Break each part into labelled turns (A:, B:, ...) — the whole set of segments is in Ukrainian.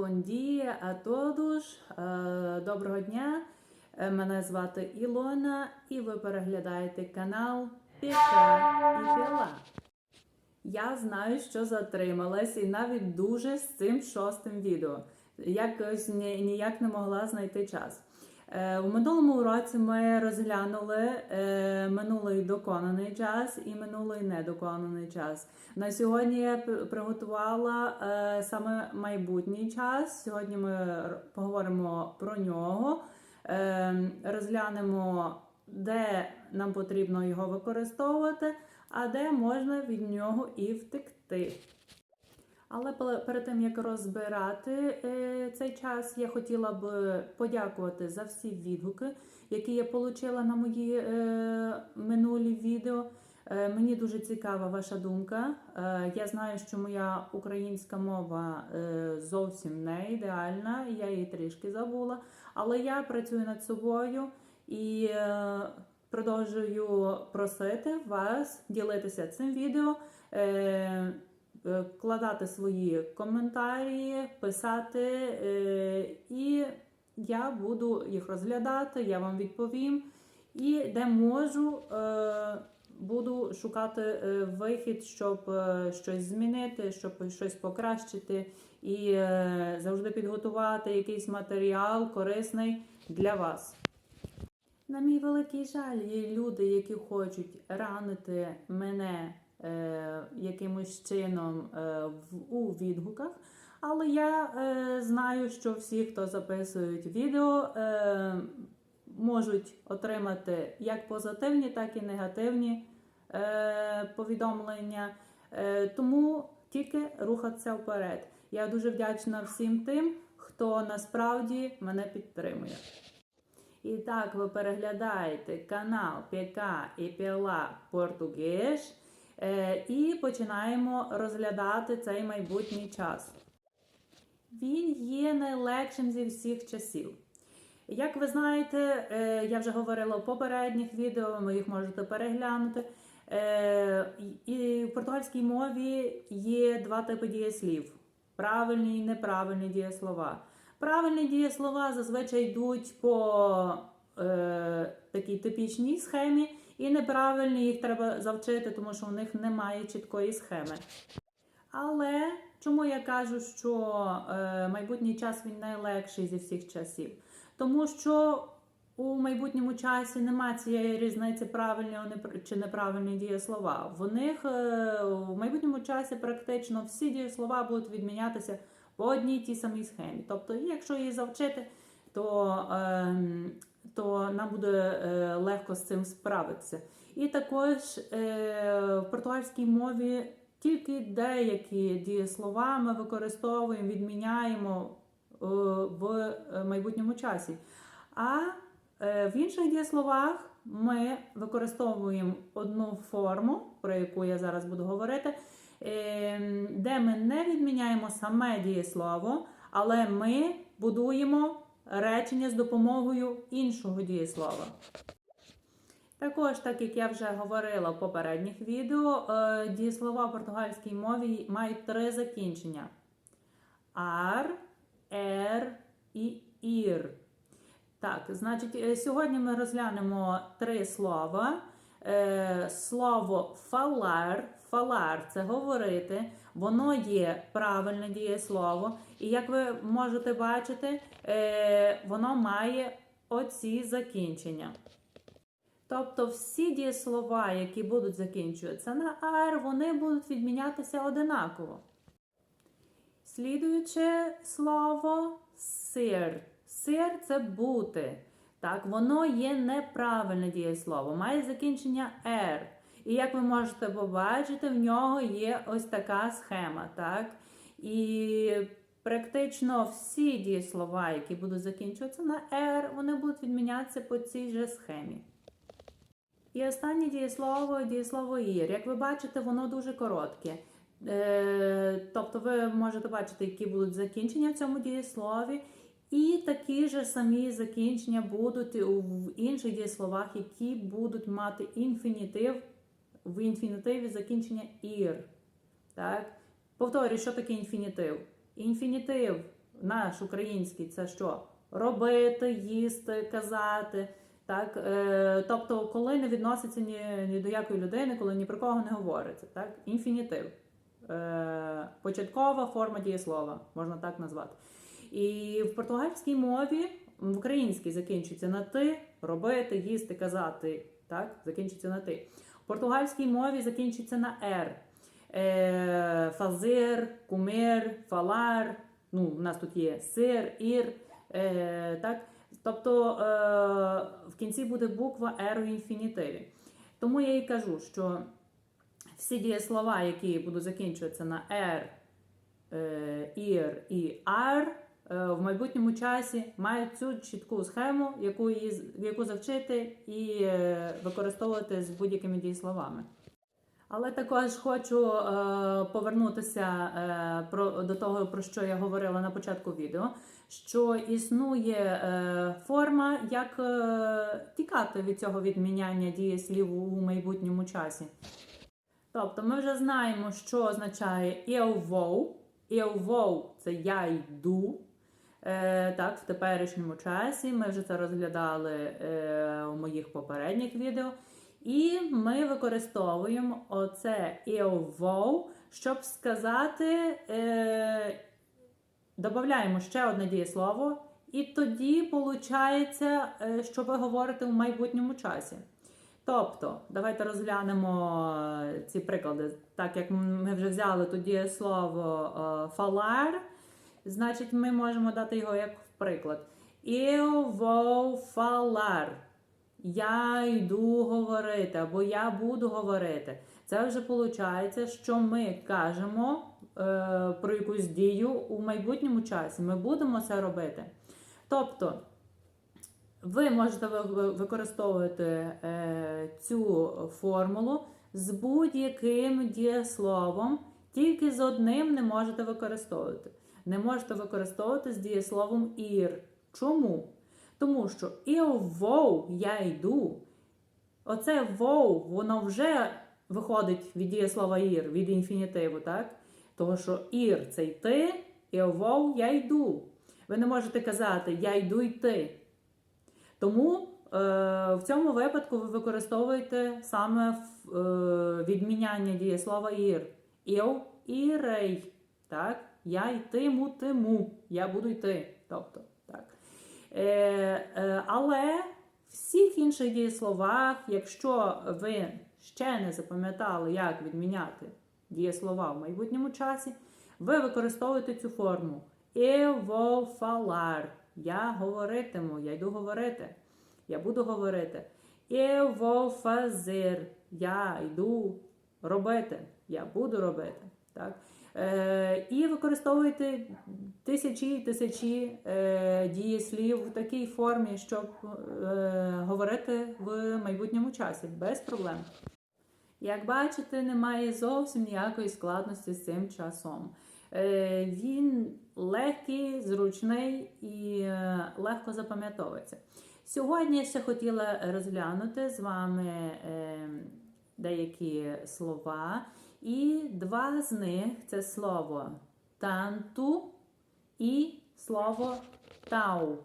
A: buen dia todos. Е, Доброго дня. Е, Мене звати Ілона, і ви переглядаєте канал Піка і Піла. Я знаю, що затрималась, і навіть дуже з цим шостим відео. Якось ніяк не могла знайти час. Е, У минулому році ми розглянули е, минулий доконаний час і минулий недоконаний час. На сьогодні я приготувала е, саме майбутній час. Сьогодні ми поговоримо про нього, розглянемо, де нам потрібно його використовувати, а де можна від нього і втекти. Але перед тим як розбирати е, цей час, я хотіла б подякувати за всі відгуки, які я отримала на мої е, минулі відео. Е, мені дуже цікава ваша думка. Я знаю, що моя українська мова зовсім не ідеальна, я її трішки забула, але я працюю над собою і продовжую просити вас ділитися цим відео. Е, Вкладати свої коментарі, писати, е, і я буду їх розглядати, я вам відповім. І де можу, е, буду шукати вихід, щоб щось змінити, щоб щось покращити, і завжди підготувати якийсь матеріал корисний для вас. На мій великий жаль, є люди, які хочуть ранити мене якимось чином е, у відгуках. Але я е, знаю, що всі, хто записують відео, е, можуть отримати як позитивні, так і негативні е, повідомлення. Е, тому тільки рухатися вперед. Я дуже вдячна всім тим, хто насправді мене підтримує. І так, ви переглядаєте канал ПК і Піла Португеш. Е, і починаємо розглядати цей майбутній час. Він є найлегшим зі всіх часів. Як ви знаєте, е, я вже говорила в попередніх відео, ви їх можете переглянути. Е, І в португальській мові є два типи дієслів: правильні і неправильні дієслова. Правильні дієслова зазвичай йдуть по е, такій типічній схемі, і неправильні їх треба завчити, тому що у них немає чіткої схеми. Але чому я кажу, що е, майбутній час він найлегший зі всіх часів? Тому що у майбутньому часі немає цієї різниці правильні чи неправильні дієслова. В них е, в майбутньому часі практично всі дієслова будуть відмінятися по одній тій самій схемі. Тобто, якщо її завчити, то, е, то нам буде е, легко з цим справитися. І також е, в португальській мові тільки деякі дієслова ми використовуємо, відміняємо е, в майбутньому часі. А в інших дієсловах ми використовуємо одну форму, про яку я зараз буду говорити, де ми не відміняємо саме дієслово, але ми будуємо речення з допомогою іншого дієслова. Також, так як я вже говорила в попередніх відео, е, дієслова в португальській мові мають три закінчення: ар, ер і ір. Так, значить, е, сьогодні ми розглянемо три слова. Е, Слово фалар. Фалар це говорити, воно є правильне дієслово. І як ви можете бачити, е, воно має оці закінчення. Тобто всі дієслова, які будуть закінчуватися на ар, вони будуть відмінятися одинаково. Слідуюче слово сир. Сир це бути. Так, воно є неправильне дієслово, має закінчення «р». І як ви можете побачити, в нього є ось така схема. так? І практично всі дієслова, які будуть закінчуватися на «р», вони будуть відмінятися по цій же схемі. І останнє дієслово дієслово ір. Як ви бачите, воно дуже коротке. Е, тобто ви можете бачити, які будуть закінчення в цьому дієслові. І такі ж самі закінчення будуть в інших дієсловах, які будуть мати інфінітив, в інфінітиві закінчення ір. Так? Повторюю, що таке інфінітив? Інфінітив наш український це що? Робити, їсти, казати. Так? Е, тобто, коли не відноситься ні, ні до якої людини, коли ні про кого не говориться. Так? Інфінітив. Е, початкова форма дієслова, можна так назвати. І в португальській мові в українській закінчується на ти, робити, їсти, казати. Так? Закінчується на ти. Португальській мові закінчується на «р». Е, фазир, кумир, фалар. Ну, у нас тут є сир, ір. Е, так? Тобто е, в кінці буде буква «р» у інфінітиві. Тому я і кажу, що всі дієслова, які будуть закінчуватися на «р», е, «ір» і «ар», в майбутньому часі мають цю чітку схему, яку, її, яку завчити і е, використовувати з будь-якими дієсловами. Але також хочу е, повернутися е, про, до того, про що я говорила на початку відео, що існує е, форма, як е, тікати від цього відміняння дієслів у майбутньому часі. Тобто ми вже знаємо, що означає eu vou. Eu vou – це я йду. Е, так, в теперішньому часі ми вже це розглядали е, у моїх попередніх відео. І ми використовуємо оце eu vou, щоб сказати, е, додаємо ще одне дієслово, і тоді виходить, е, що ви говорите у майбутньому часі. Тобто, давайте розглянемо е, ці приклади. Так як ми вже взяли дієслово е, falar, значить ми можемо дати його як приклад. Eu vou. Я йду говорити, або я буду говорити. Це вже виходить, що ми кажемо е, про якусь дію у майбутньому часі. Ми будемо це робити. Тобто, ви можете ви- ви- використовувати е, цю формулу з будь-яким дієсловом, тільки з одним не можете використовувати. Не можете використовувати з дієсловом ір. Чому? Тому що vou, я йду. Оце vou, воно вже виходить від дієслова ір, від інфінітиву, так? Того, що ір це йти, vou, я йду. Ви не можете казати я йду йти. Тому е, в цьому випадку ви використовуєте саме е, відміняння дієслова ір. Eu ірей. Так? Я йтиму, тиму. Я буду йти. Тобто, так. Е, е, але в всіх інших дієсловах, якщо ви ще не запам'ятали, як відміняти дієслова в майбутньому часі, ви використовуєте цю форму. Vou. Я говоритиму, я йду говорити. Я буду говорити. Eu. Я йду робити. Я буду робити. Так? Е, і використовуйте тисячі і тисячі е, дієслів в такій формі, щоб е, говорити в майбутньому часі без проблем. Як бачите, немає зовсім ніякої складності з цим часом. Він легкий, зручний і легко запам'ятовується. Сьогодні я ще хотіла розглянути з вами деякі слова, і два з них це слово танту і слово тау.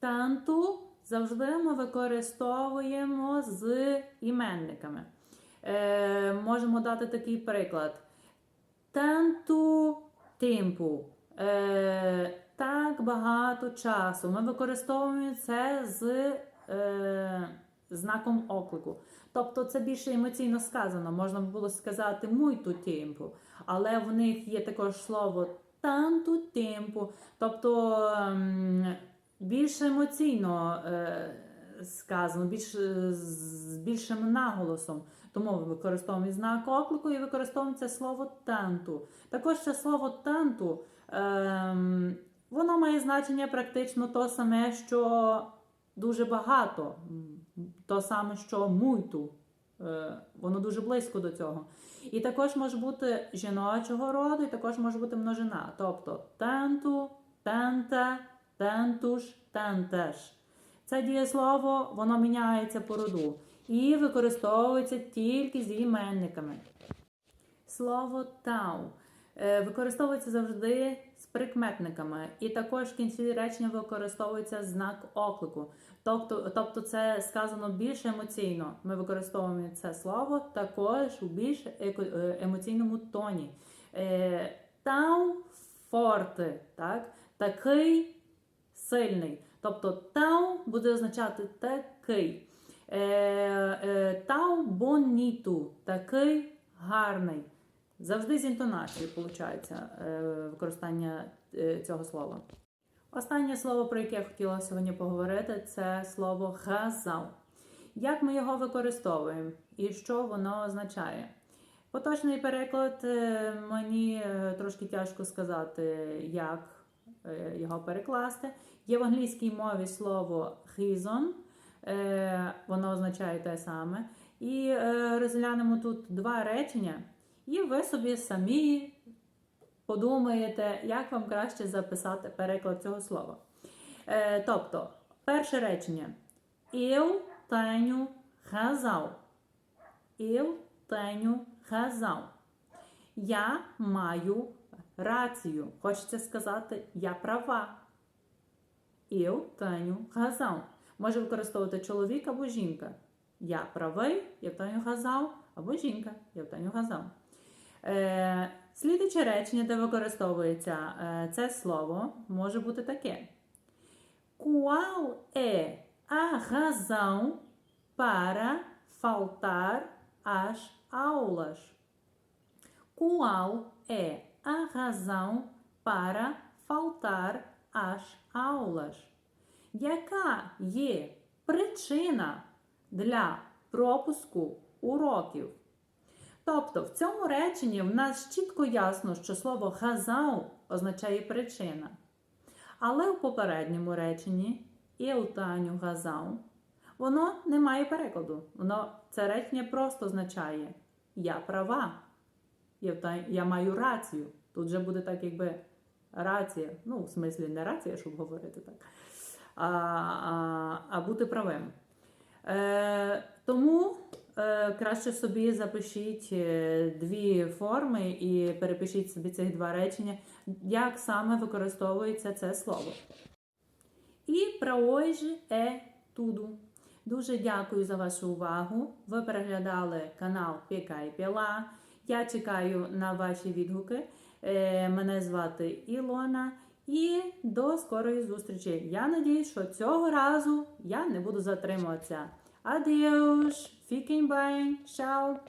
A: Танту завжди ми використовуємо з іменниками. Е, можемо дати такий приклад. Tanto tempo. Е, так багато часу. Ми використовуємо це з е, знаком оклику. Тобто це більше емоційно сказано. Можна було сказати muito tempo, але в них є також слово tanto tempo, тобто ем, більш емоційно е, сказано, більш, е, з більшим наголосом. Тому використовуємо знак оклику і використовуємо це слово танту. Також це слово танту, ем, воно має значення практично то саме, що дуже багато, то саме, що мульту. Е, воно дуже близько до цього. І також може бути жіночого роду, і також може бути множина. Тобто танту, танта, тантуш, тантеш. Це дієслово, воно міняється по роду і використовується тільки з іменниками. Слово тау. Е, Використовується завжди з прикметниками, і також в кінці речення використовується знак оклику. Тобто, тобто це сказано більш емоційно. Ми використовуємо це слово також у більш е, емоційному тоні. Е, Тау форте, так? такий сильний. Тобто тау буде означати такий. Тау боніту, такий гарний. Завжди з інтонацією виходить використання е, цього слова. Останнє слово, про яке я хотіла сьогодні поговорити, це слово хазал. Як ми його використовуємо і що воно означає? Поточний переклад е, мені е, трошки тяжко сказати, як е, його перекласти. Є в англійській мові слово е, воно означає те саме. І е, розглянемо тут два речення, і ви собі самі подумаєте, як вам краще записати переклад цього слова. Е, тобто, перше речення. Eu tenho razão. Eu tenho razão. Я маю рацію. Хочеться сказати, я права. Eu tenho razão. Може використовувати чоловік або жінка. Я правий, я tenho razão, або жінка, я tenho razão. Е, слідуче речення, де використовується е, це слово, може бути таке. Qual é a razão para faltar às aulas? Qual é a razão para faltar às aulas? Яка є причина для пропуску уроків? Тобто в цьому реченні в нас чітко ясно, що слово хазау означає причина. Але в попередньому реченні «Ілтаню газау» воно не має перекладу. Воно це речення просто означає Я права. Я, маю рацію. Тут же буде так, якби рація. Ну, в смислі, не рація, щоб говорити так, а, а, а бути правим. Е, тому краще собі запишіть е, дві форми і перепишіть собі цих два речення, як саме використовується це слово. І hoje é tudo. Дуже дякую за вашу увагу. Ви переглядали канал Піка і Піла. Я чекаю на ваші відгуки. Е, Мене звати Ілона. І до скорої зустрічі. Я надіюсь, що цього разу я не буду затримуватися. Adeus, fiquem bem, tchau.